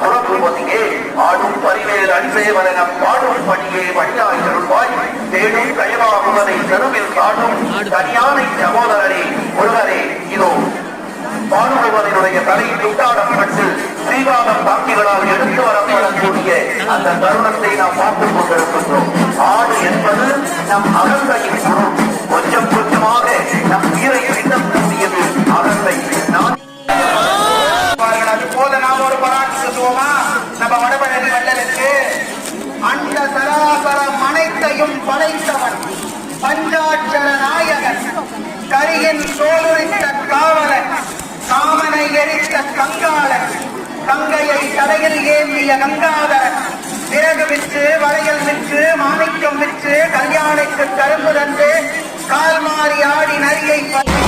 புறப்புவதியே ஆடும் பரிவேல் அடிசேவன பாடும் பணியே வழியாய் அருள்வாய் தேடும் தயவாகுவதை தெருவில் காட்டும் தனியானை சகோதரரே ஒருவரே இதோ. பாடுபவனுடைய தலை துட்டாடப்பட்டு ஸ்ரீவாதம் பாக்கிகளால் எடுத்து வரப்படக்கூடிய அந்த தருணத்தை நாம் பார்த்துக் கொண்டிருக்கின்றோம். ஆடு என்பது நம் அகந்தையின் பராட்டு சொல்லுவோமா நம்ம வடபழனி வள்ளலுக்கு அந்த சராசர மனைத்தையும் படைத்தவன் பஞ்சாட்சர நாயகன் கரியின் சோலுரித்த காவலன் காமனை எரித்த கங்காளன் கங்கையை தலையில் ஏந்திய கங்காதரன் பிறகு விற்று வளையல் விற்று மாணிக்கம் விற்று கல்யாணிக்கு கரும்பு தந்து கால் மாறி ஆடி நரியை பற்றி